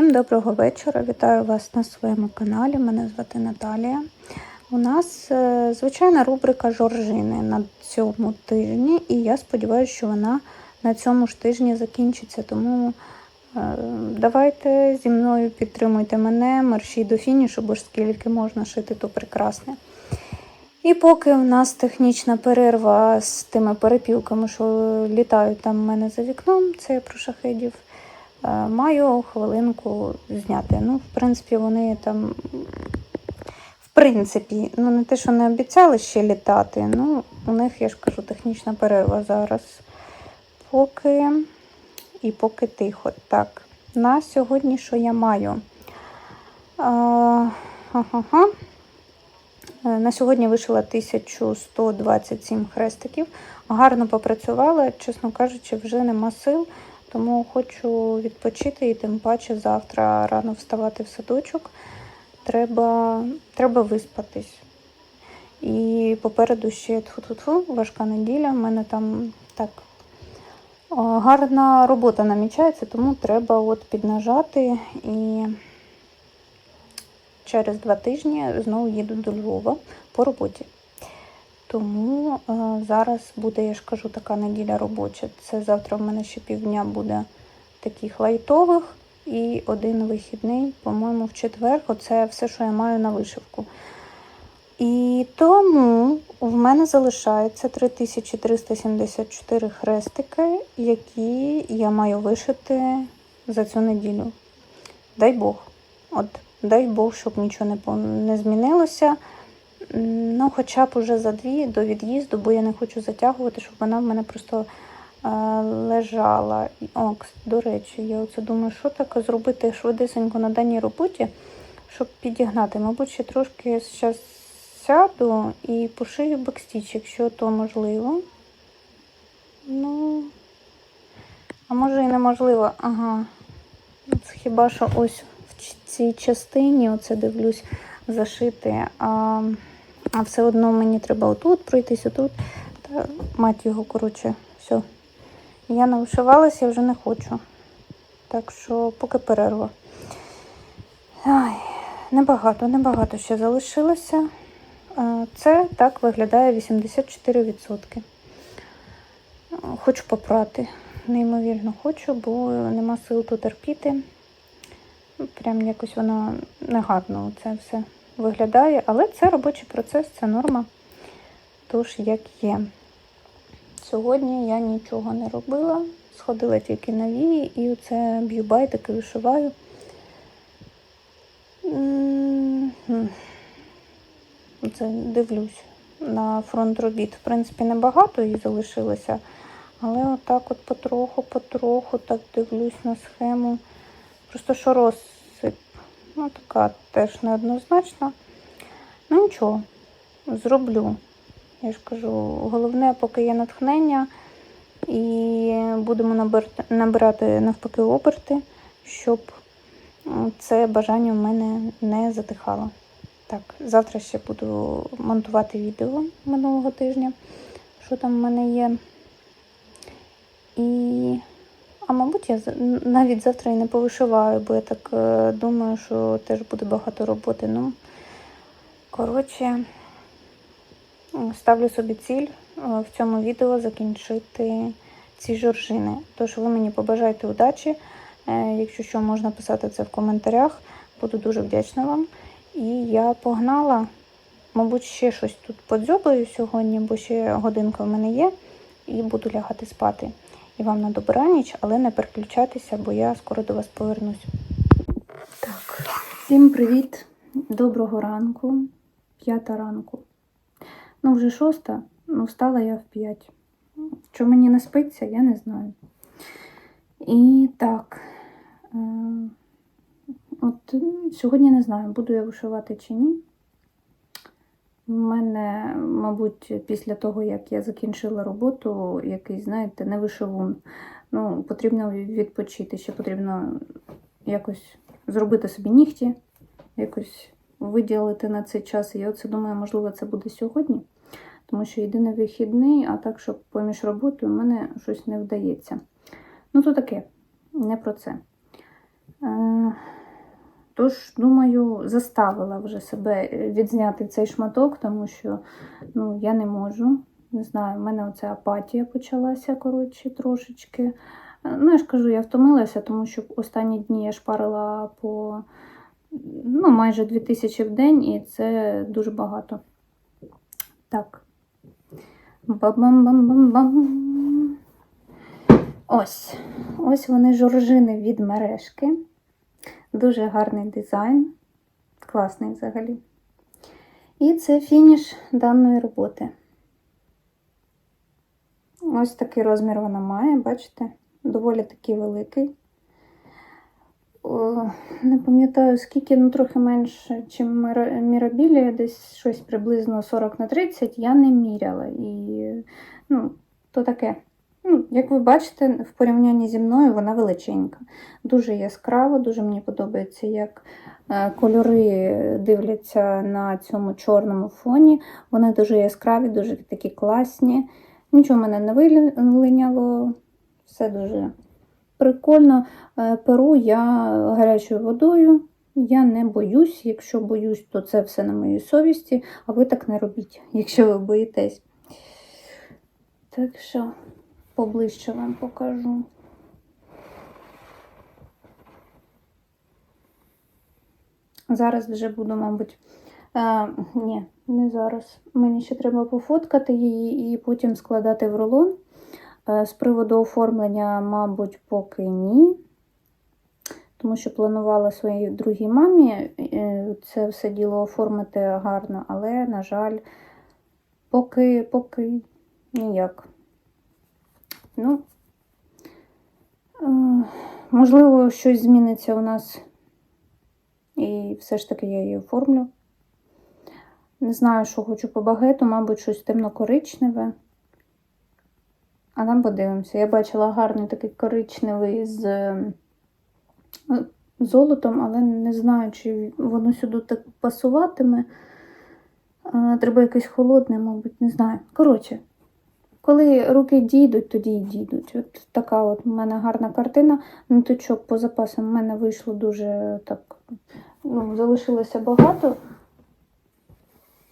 Всім доброго вечора. Вітаю вас на своєму каналі. Мене звати Наталія. У нас е, звичайна рубрика Жоржини на цьому тижні, і я сподіваюся, що вона на цьому ж тижні закінчиться. Тому е, давайте зі мною підтримуйте мене, марші до фінішу, бо ж скільки можна шити, то прекрасне. І поки у нас технічна перерва з тими перепілками, що літають там в мене за вікном, це я про шахедів. Е, Маю хвилинку зняти. Ну, в принципі, вони там, в принципі, ну не те, що не обіцяли ще літати. Ну, у них, я ж кажу, технічна перерва зараз. Поки і поки тихо. Так, на сьогодні що я маю? А, ха-ха-ха. Е, На сьогодні вишила 1127 хрестиків. Гарно попрацювала, чесно кажучи, вже нема сил. Тому хочу відпочити і тим паче завтра рано вставати в садочок. Треба, треба виспатись. І попереду ще тфу-тфу-тфу, важка неділя. У мене там так гарна робота намічається, тому треба от піднажати і через два тижні знову їду до Львова по роботі. Тому е, зараз буде, я ж кажу, така неділя робоча. Це завтра в мене ще півдня буде таких лайтових і один вихідний, по-моєму, в четвер. Оце все, що я маю на вишивку. І тому в мене залишається 3374 хрестики, які я маю вишити за цю неділю. Дай Бог. От, дай Бог, щоб нічого не, не змінилося. Ну, хоча б уже за дві до від'їзду, бо я не хочу затягувати, щоб вона в мене просто е, лежала. О, до речі, я оце думаю, що таке зробити швидесенько на даній роботі, щоб підігнати. Мабуть, ще трошки зараз сяду і пошию бекстіч, якщо то можливо. Ну, а може і неможливо. Ага. Це хіба що ось в цій частині, оце дивлюсь, зашити. А, а все одно мені треба отут пройтись, отут. Та мать його, коротше, все. Я не вишивалася, я вже не хочу. Так що поки перерва. Ай, небагато, небагато ще залишилося. Е, Це так виглядає 84%. Е, Хочу попрати. Неймовірно хочу, бо нема сил тут терпіти. Прям якось воно негарно це все виглядає, але це робочий процес, це норма. Тож, як є. Сьогодні я нічого не робила, сходила тільки на вії і оце б'ю байтики, вишиваю. Це дивлюсь на фронт робіт. В принципі, небагато її залишилося, але отак от потроху, потроху так дивлюсь на схему. Просто що розсип. Ну, така теж неоднозначна. Ну нічого, зроблю. Я ж кажу, головне, поки є натхнення, і будемо набирати, набирати навпаки оберти, щоб це бажання в мене не затихало. Так, завтра ще буду монтувати відео минулого тижня, що там в мене є. І, а мабуть, я навіть завтра і не повишиваю, бо я так е, думаю, що теж буде багато роботи. Ну, коротше, ставлю собі ціль е, в цьому відео закінчити ці жоржини. Тож ви мені побажайте удачі. Е, Якщо що, можна писати це в коментарях. Буду дуже вдячна вам. І я погнала. Мабуть, ще щось тут подзьобаю сьогодні, бо ще годинка в мене є, і буду лягати спати. І вам на добраніч, але не переключайтеся, бо я скоро до вас повернусь. Так, всім привіт, доброго ранку, п'ята ранку. Ну, вже шоста, ну встала я в п'ять. Що мені не спиться, я не знаю. І так. Е- От сьогодні не знаю, буду я вишивати чи ні. У мене, мабуть, після того, як я закінчила роботу, якийсь, знаєте, не вишивун. Ну, потрібно відпочити. Ще потрібно якось зробити собі нігті, якось виділити на цей час. Я оце думаю, можливо, це буде сьогодні, тому що єдиний вихідний, а так, щоб поміж роботою, мене щось не вдається. Ну, то таке, не про це. Тож, думаю, заставила вже себе е, відзняти цей шматок, тому що ну, я не можу. Не знаю, в мене оця апатія почалася, коротше, трошечки. Е, Ну, я ж кажу, я втомилася, тому що останні дні я шпарила по ну, майже 2000 в день, і це дуже багато. Так. Ба-бам-бам-бам-бам. Ось. Ось вони жоржини від мережки. Дуже гарний дизайн. Класний взагалі. І це фініш даної роботи. Ось такий розмір вона має, бачите? Доволі такий великий. Не пам'ятаю скільки, ну трохи менше, ніж Мірабілія, десь щось приблизно 40 на 30, я не міряла. І, ну, то таке. Ну, як ви бачите, в порівнянні зі мною вона величенька. Дуже яскрава, дуже мені подобається, як е, кольори дивляться на цьому чорному фоні. Вони дуже яскраві, дуже такі класні. Нічого мене не вилиняло, все дуже прикольно. Е, Перу я гарячою водою. Я не боюсь. Якщо боюсь, то це все на моїй совісті, а ви так не робіть, якщо ви боїтесь. Так що поближче вам покажу. Зараз вже буду, мабуть, е, ні, не зараз. Мені ще треба пофоткати її і потім складати в рулон. Е, з приводу оформлення, мабуть, поки ні. Тому що планувала своїй другій мамі е, це все діло оформити гарно, але, на жаль, поки, поки ніяк. Ну, е, можливо, щось зміниться у нас, і все ж таки я її оформлю. Не знаю, що хочу по багету, мабуть, щось темно-коричневе. А там подивимося. Я бачила гарний такий коричневий з е, золотом, але не знаю, чи воно сюди так пасуватиме. Е, Треба якесь холодне, мабуть, не знаю. Коротше, коли руки дійдуть, тоді і дійдуть. От така от у мене гарна картина. Ниточок по запасам в мене вийшло дуже так. Ну, залишилося багато.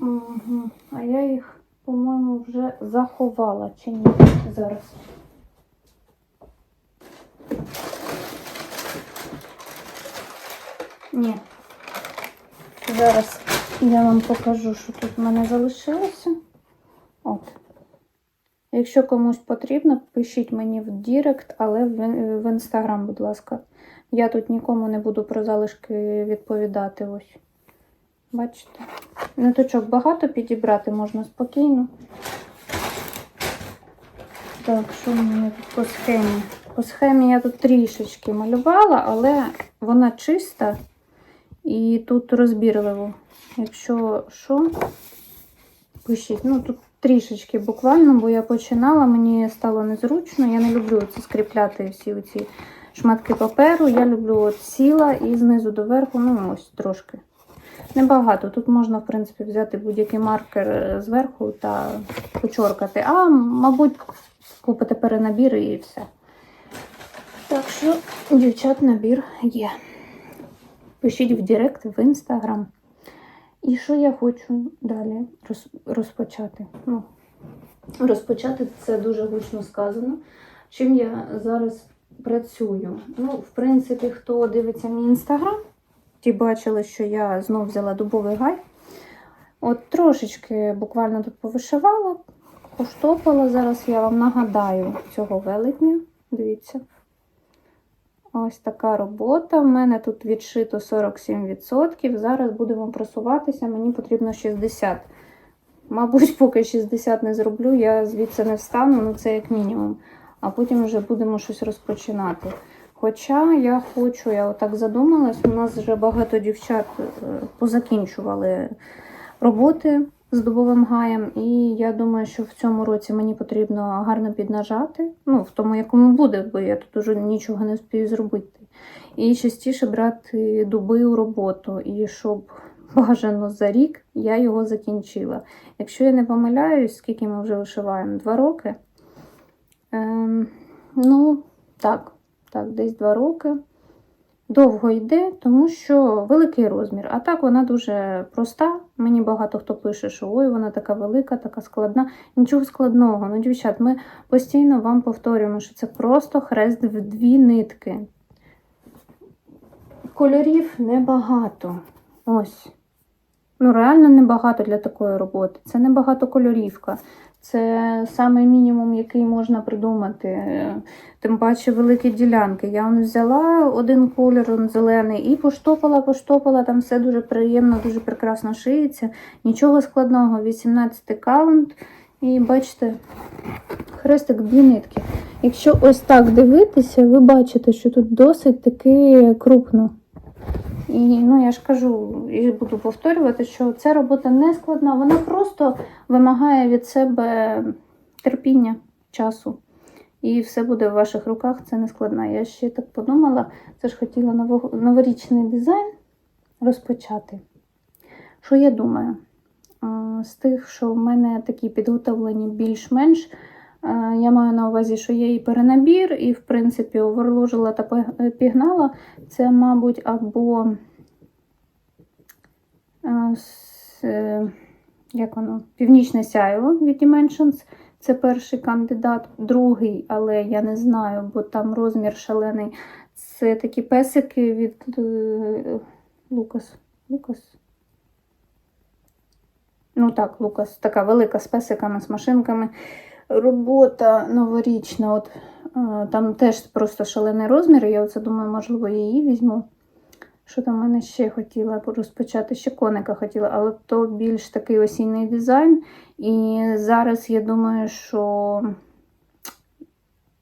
Угу. А я їх, по-моєму, вже заховала чи ні зараз. Ні. Зараз я вам покажу, що тут в мене залишилося. От. Якщо комусь потрібно, пишіть мені в Дірект, але в, інстаграм, будь ласка. Я тут нікому не буду про залишки відповідати. Ось. Бачите? Ниточок багато підібрати можна спокійно. Так, що в мене тут по схемі? По схемі я тут трішечки малювала, але вона чиста і тут розбірливо. Якщо що, пишіть. Ну, тут трішечки буквально, бо я починала, мені стало незручно. Я не люблю це скріпляти всі ці шматки паперу. Я люблю от сіла і знизу до верху, ну ось трошки. Небагато. Тут можна, в принципі, взяти будь-який маркер е, зверху та почоркати. А, мабуть, купити перенабір і все. Так що, дівчат, набір є. Пишіть в Директ в інстаграм. І що я хочу далі роз- розпочати? Ну, розпочати це дуже гучно сказано. Чим я зараз працюю? Ну, в принципі, хто дивиться мій інстаграм, ті бачили, що я знов взяла дубовий гай. От трошечки буквально тут повишивала, поштопала. Зараз я вам нагадаю цього велетня. Дивіться. Ось така робота. У мене тут відшито 47%. Зараз будемо просуватися, мені потрібно 60. Мабуть, поки 60 не зроблю, я звідси не встану, ну це як мінімум. А потім вже будемо щось розпочинати. Хоча я хочу, я отак задумалась, у нас вже багато дівчат е, позакінчували роботи з дубовим гаєм, і я думаю, що в цьому році мені потрібно гарно піднажати, ну, в тому, якому буде, бо я тут уже нічого не встиг зробити. І частіше брати дуби у роботу, і щоб бажано за рік я його закінчила. Якщо я не помиляюсь, скільки ми вже вишиваємо? Два роки. Ем, ну, так, так, десь два роки. довго йде, тому що великий розмір. А так вона дуже проста. Мені багато хто пише, що ой, вона така велика, така складна. Нічого складного. Ну, дівчат, ми постійно вам повторюємо, що це просто хрест в дві нитки. Кольорів небагато. Ось. Ну, реально небагато для такої роботи. Це небагато багатокольорівка. Це саме мінімум, який можна придумати. Тим паче великі ділянки. Я он взяла один колір, он зелений, і поштопала, поштопала, там все дуже приємно, дуже прекрасно шиється. Нічого складного, 18 каунт. І бачите, хрестик дві нитки. Якщо ось так дивитися, ви бачите, що тут досить таки крупно. І ну я ж кажу, і буду повторювати, що ця робота не складна, вона просто вимагає від себе терпіння, часу. І все буде в ваших руках, це не складна. Я ще так подумала, це ж хотіла новорічний дизайн розпочати. Що я думаю? З тих, що в мене такі підготовлені більш-менш. Е, Я маю на увазі, що є і перенабір, і, в принципі, оверложила та пігнала. Це, мабуть, або е, е, як воно, Північне сяйво від Dimensions. Це перший кандидат, другий, але я не знаю, бо там розмір шалений. Це такі песики від е, Лукас. Лукас. Ну так, Лукас, така велика з песиками, з машинками. Робота новорічна. От, е, там теж просто шалений розмір. Я оце думаю, можливо, її візьму. Що там в мене ще хотіла розпочати? Ще коника хотіла, але то більш такий осінній дизайн. І зараз я думаю, що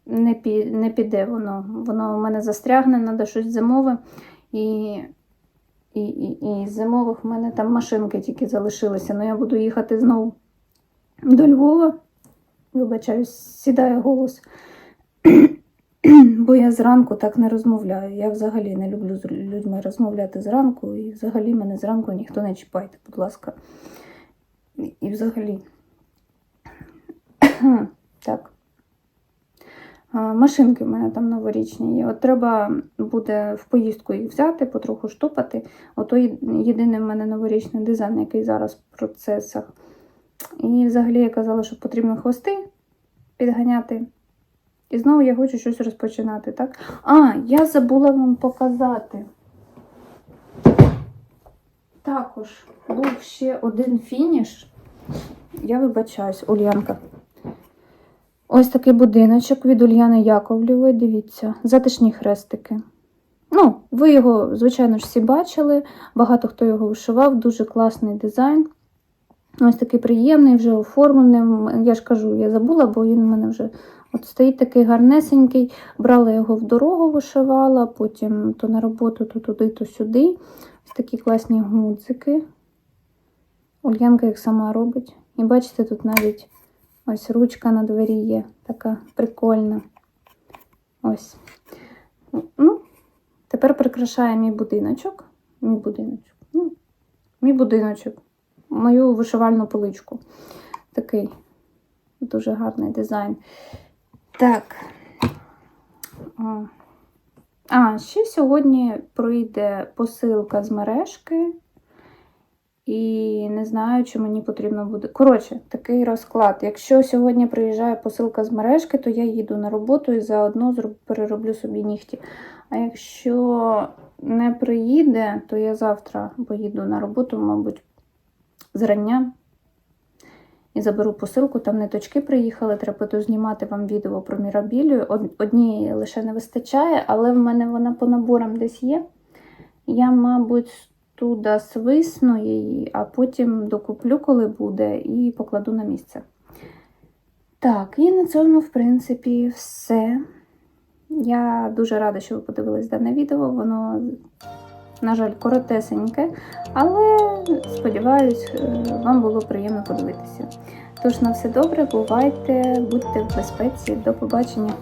не, пі, не піде воно. Воно у мене застрягне, треба щось зимове. І, і, і, і зимових в мене там машинки тільки залишилися. Ну я буду їхати знову до Львова. Вибачаюсь, сідає голос. Бо я зранку так не розмовляю. Я взагалі не люблю з людьми розмовляти зранку, і взагалі мене зранку ніхто не чіпайте, будь ласка. І, взагалі. так. Машинки в мене там новорічні. От треба буде в поїздку їх взяти, потроху штопати. Ото єдиний в мене новорічний дизайн, який зараз в процесах. І взагалі я казала, що потрібно хвости підганяти. І знову я хочу щось розпочинати, так? А, я забула вам показати. Також був ще один фініш. Я вибачаюсь, Ульянка. Ось такий будиночок від Ульяни Яковлєвої. Дивіться, затишні хрестики. Ну, ви його, звичайно ж, всі бачили. Багато хто його вишивав, дуже класний дизайн. Ось такий приємний, вже оформлений. Я ж кажу, я забула, бо він у мене вже от стоїть такий гарнесенький. Брала його в дорогу, вишивала, потім то на роботу, то туди, то сюди. Ось такі класні гудзики. Ульянка їх сама робить. І бачите, тут навіть ось ручка на двері є, така прикольна. Ось. Ну, тепер прикрашає мій будиночок. Мій будиночок. Ну, мій будиночок. Мою вишивальну поличку. Такий дуже гарний дизайн. Так. А, ще сьогодні прийде посилка з мережки. І не знаю, чи мені потрібно буде. Коротше, такий розклад. Якщо сьогодні приїжджає посилка з мережки, то я їду на роботу і заодно перероблю собі нігті. А якщо не приїде, то я завтра поїду на роботу, мабуть, зрання. І заберу посилку, там ниточки приїхали, треба дознімати вам відео про мірабілію. Од- Однієї лише не вистачає, але в мене вона по наборам десь є. Я, мабуть, туди свисну її, а потім докуплю, коли буде, і покладу на місце. Так, і на цьому, в принципі, все. Я дуже рада, що ви подивились дане відео. Воно, на жаль, коротесеньке, але сподіваюсь, е, вам було приємно подивитися. Тож на все добре, бувайте, будьте в безпеці, до побачення.